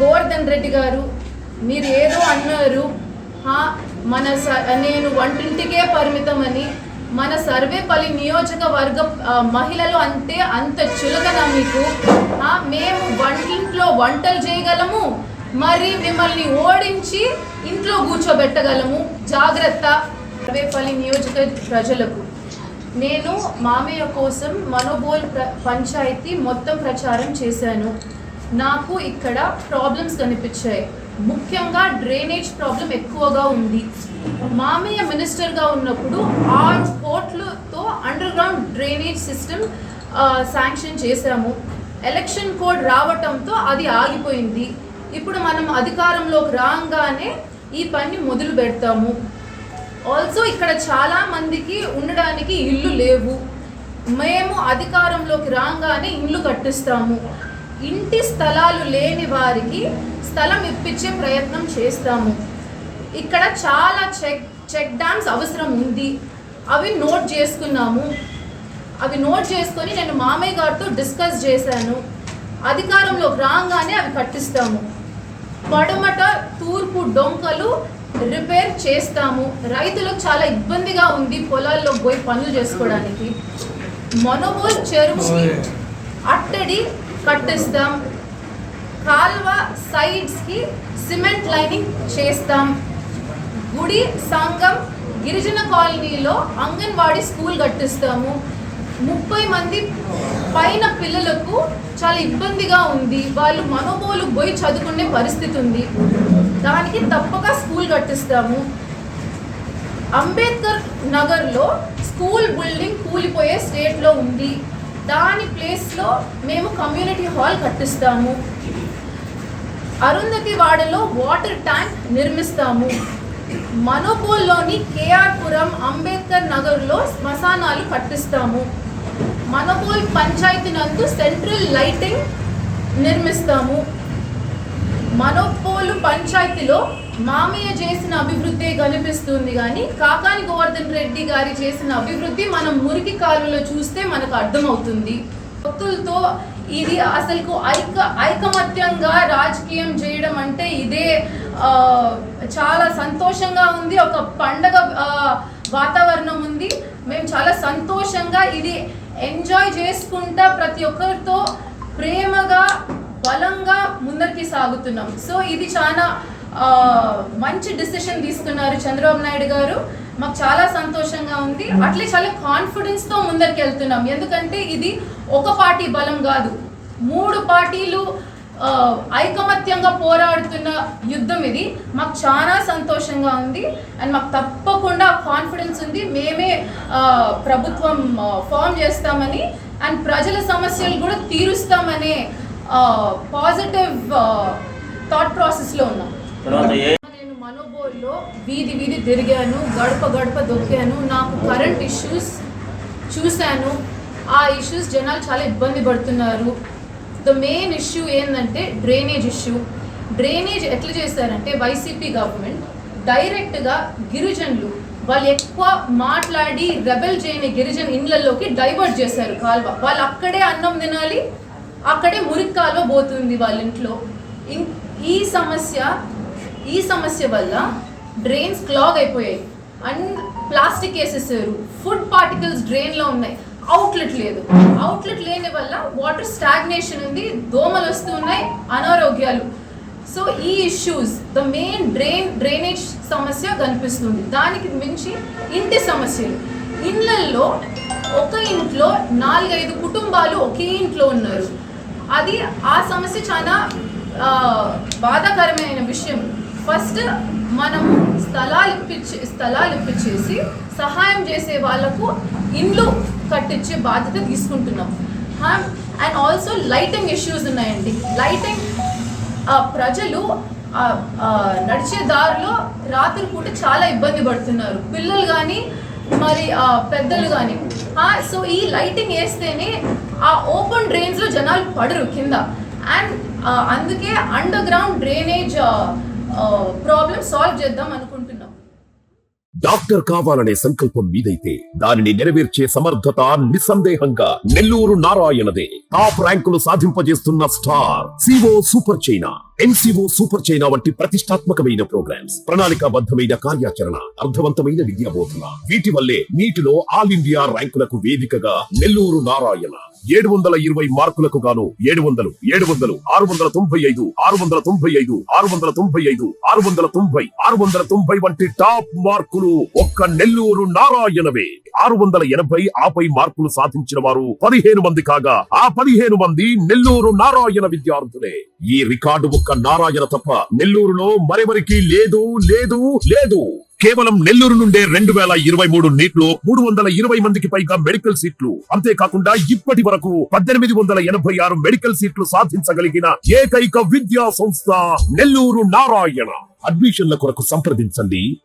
గోవర్ధన్ రెడ్డి గారు మీరు ఏదో అన్నారు మన స- నేను వంటింటికే పరిమితమని మన సర్వేపల్లి నియోజకవర్గ మహిళలు అంటే అంత చులకన మీకు? మేము వంటింట్లో వంటలు చేయగలము మరి మిమ్మల్ని ఓడించి ఇంట్లో కూర్చోబెట్టగలము. జాగ్రత్త. సర్వేపల్లి నియోజక ప్రజలకు. నేను మామయ్య కోసం మనోబోల్ ప్ర పంచాయతీ మొత్తం ప్రచారం చేశాను. నాకు ఇక్కడ ప్రాబ్లమ్స్ కనిపించాయి. ముఖ్యంగా డ్రైనేజ్ ప్రాబ్లం ఎక్కువగా ఉంది. మామయ్య మినిస్టర్గా ఉన్నప్పుడు ఆరు కోట్లతో under ground drainage system sanction చేశాము. ఎలక్షన్ కోడ్ రావటంతో అది ఆగిపోయింది. ఇప్పుడు మనం అధికారంలోకి రాగానే ఈ పని మొదలు పెడతాము. ఆల్సో ఇక్కడ చాలా మందికి ఉండడానికి ఇల్లు లేవు. మేము అధికారంలోకి రాగానే ఇల్లు కట్టిస్తాము. ఇంటి స్థలాలు లేని వారికి స్థలం ఇప్పించే ప్రయత్నం చేస్తాము. ఇక్కడ చాలా చెక్ చెక్ డ్యామ్స్ అవసరం ఉంది. అవి నోట్ చేసుకున్నాము. అవి నోట్ చేసుకొని నేను మామయ్య గారితో డిస్కస్ చేశాను. అధికారంలోకి రాగానే అవి కట్టిస్తాము. పడమట తూర్పు డొంకలు రిపేర్ చేస్తాము. రైతులకు చాలా ఇబ్బందిగా ఉంది పొలాల్లో పోయి పనులు చేసుకోవడానికి. మనోబోల్ చెరువుకి అట్టడి కట్టిస్తాం. కాల్వ సైడ్స్కి సిమెంట్ లైనింగ్ చేస్తాం. గుడి సంఘం గిరిజన కాలనీలో అంగన్వాడీ స్కూల్ కట్టిస్తాము. ముప్పై మంది పైన పిల్లలకు చాలా ఇబ్బందిగా ఉంది. వాళ్ళు మనోబోలు పోయి చదువుకునే పరిస్థితి ఉంది. దానికి తప్పక స్కూల్ కట్టిస్తాము. అంబేద్కర్ నగర్లో స్కూల్ బిల్డింగ్ కూలిపోయే స్టేట్లో ఉంది. దాని ప్లేస్లో మేము కమ్యూనిటీ హాల్ కట్టిస్తాము. అరుంధతి వాడలో వాటర్ ట్యాంక్ నిర్మిస్తాము. మనోపోల్లోని కేఆర్పురం అంబేద్కర్ నగర్లో శ్మశానాలు కట్టిస్తాము. మనోపోల్ పంచాయతీ నందు సెంట్రల్ లైటింగ్ నిర్మిస్తాము. మనోపోలు పంచాయతీలో మామయ్య చేసిన అభివృద్ధి కనిపిస్తుంది కానీ కాకాని గోవర్ధన్ రెడ్డి గారి చేసిన అభివృద్ధి మనం మురికి కాలువలో చూస్తే మనకు అర్థమవుతుంది. భక్తులతో ఇది అసలు ఐక ఐకమత్యంగా రాజకీయం చేయడం అంటే ఇదే చాలా సంతోషంగా ఉంది. ఒక పండగ వాతావరణం ఉంది. మేము చాలా సంతోషంగా ఇది ఎంజాయ్ చేసుకుంటా ప్రతి ఒక్కరితో ప్రేమగా సాగుతున్నాం. సో ఇది చాలా మంచి డిసిషన్ తీసుకున్నారు చంద్రబాబు నాయుడు గారు. మాకు చాలా సంతోషంగా ఉంది. అట్లే చాలా కాన్ఫిడెన్స్తో ముందరికి వెళ్తున్నాం. ఎందుకంటే ఇది ఒక పార్టీ బలం కాదు. మూడు పార్టీలు ఐకమత్యంగా పోరాడుతున్న యుద్ధం ఇది. మాకు చాలా సంతోషంగా ఉంది. అండ్ మాకు తప్పకుండా కాన్ఫిడెన్స్ ఉంది. మేమే ప్రభుత్వం ఫామ్ చేస్తామని. అండ్ ప్రజల సమస్యలు కూడా తీరుస్తామనే పాజిటివ్ థాట్ ప్రాసెస్లో ఉన్నాం. నేను మనోబోల్లో వీధి వీధి తిరిగాను గడప గడప దొక్కాను నాకు కరెంట్ ఇష్యూస్ చూశాను. ఆ ఇష్యూస్ జనాలు చాలా ఇబ్బంది పడుతున్నారు. ద మెయిన్ ఇష్యూ ఏంటంటే డ్రైనేజ్ ఇష్యూ డ్రైనేజ్ ఎట్లా చేశారంటే వైసీపీ గవర్నమెంట్ డైరెక్ట్గా గిరిజనులు వాళ్ళు ఎక్కువ మాట్లాడి రెబెల్ చేయని గిరిజన ఇండ్లలోకి డైవర్ట్ చేశారు కాల్వ. వాళ్ళు అక్కడే అన్నం తినాలి అక్కడే మురికి కాల్వ పోతుంది వాళ్ళ ఇంట్లో ఈ సమస్య ఈ సమస్య వల్ల డ్రైన్స్ క్లాగ్ అయిపోయాయి. అండ్ ప్లాస్టిక్ వేసేసారు. ఫుడ్ పార్టికల్స్ డ్రైన్లో ఉన్నాయి. అవుట్లెట్ లేదు. అవుట్లెట్ లేని వల్ల వాటర్ స్టాగ్నేషన్ ఉంది దోమలు వస్తున్నాయి అనారోగ్యాలు. సో ఈ issues the main drain drainage సమస్య కనిపిస్తుంది. దానికి మించి ఇంటి సమస్యలు. ఇళ్ళల్లో ఒక ఇంట్లో నాలుగైదు కుటుంబాలు ఒకే ఇంట్లో ఉన్నారు. అది ఆ సమస్య చాలా బాధాకరమైన విషయం. ఫస్ట్ మనం స్థలాలు ఇప్పించి స్థలాలు ఇప్పించేసి సహాయం చేసే వాళ్ళకు ఇండ్లు కట్టించే బాధ్యత తీసుకుంటున్నాం. అండ్ ఆల్సో లైటింగ్ ఇష్యూస్ ఉన్నాయండి. లైటింగ్ ఆ ప్రజలు నడిచే దారిలో రాత్రి పూట చాలా ఇబ్బంది పడుతున్నారు. పిల్లలు కానీ మరి ఆ, పెద్దలు కానీ సో ఈ లైటింగ్ వేస్తేనే ఆ ఓపెన్ డ్రైన్స్లో జనాలు పడరు కింద. అండ్ అందుకే under ground drainage problem solve చేద్దాం అనుకుంటున్నాం. డాక్టర్ కావాలనే సంకల్పం మీదైతే దానిని నెరవేర్చే సమర్థత నిస్సందేహంగా నెల్లూరు నారాయణదే. టాప్ ర్యాంకులు సాధింపజేస్తున్న star CO super Chaina NCO super Chaina వంటి ప్రతిష్టాత్మకమైన ప్రోగ్రామ్స్ ప్రణాళికాబద్ధమైన కార్యాచరణ అర్థవంతమైన విద్యాబోధన. వీటి వల్లే నీటిలో ఆల్ ఇండియా ర్యాంకులకు వేదికగా నెల్లూరు నారాయణ. ఏడు వందల ఇరవై మార్కులకు గాను ఏడు వందలు ఏడు వందలు ఆరు వందల తొంభై ఐదు ఆరు వందల తొంభై ఐదు ఆరు వందల తొంభై ఐదు ఆరు వందల తొంభై ఆరు వందల తొంభై వంటి టాప్ మార్కులు ఒక్క నెల్లూరు నారాయణవే. ఆరు వందల ఎనభై ఆపై మార్కులు సాధించిన వారు పదిహేను మంది కాగా ఆ పదిహేను మంది నెల్లూరు నారాయణ విద్యార్థులే. ఈ రికార్డు ఒక్క నారాయణ తప్ప నెల్లూరులో మరెవరికి లేదు లేదు లేదు. కేవలం నెల్లూరు నుండే రెండు వేల ఇరవై మూడు నీట్లో మూడు వందల ఇరవై మందికి పైగా మెడికల్ సీట్లు. అంతేకాకుండా ఇప్పటి వరకు పద్దెనిమిది వందల ఎనభై ఆరు మెడికల్ సీట్లు సాధించగలిగిన ఏకైక విద్యా సంస్థ నెల్లూరు నారాయణ. అడ్మిషన్ల కొరకు సంప్రదించండి.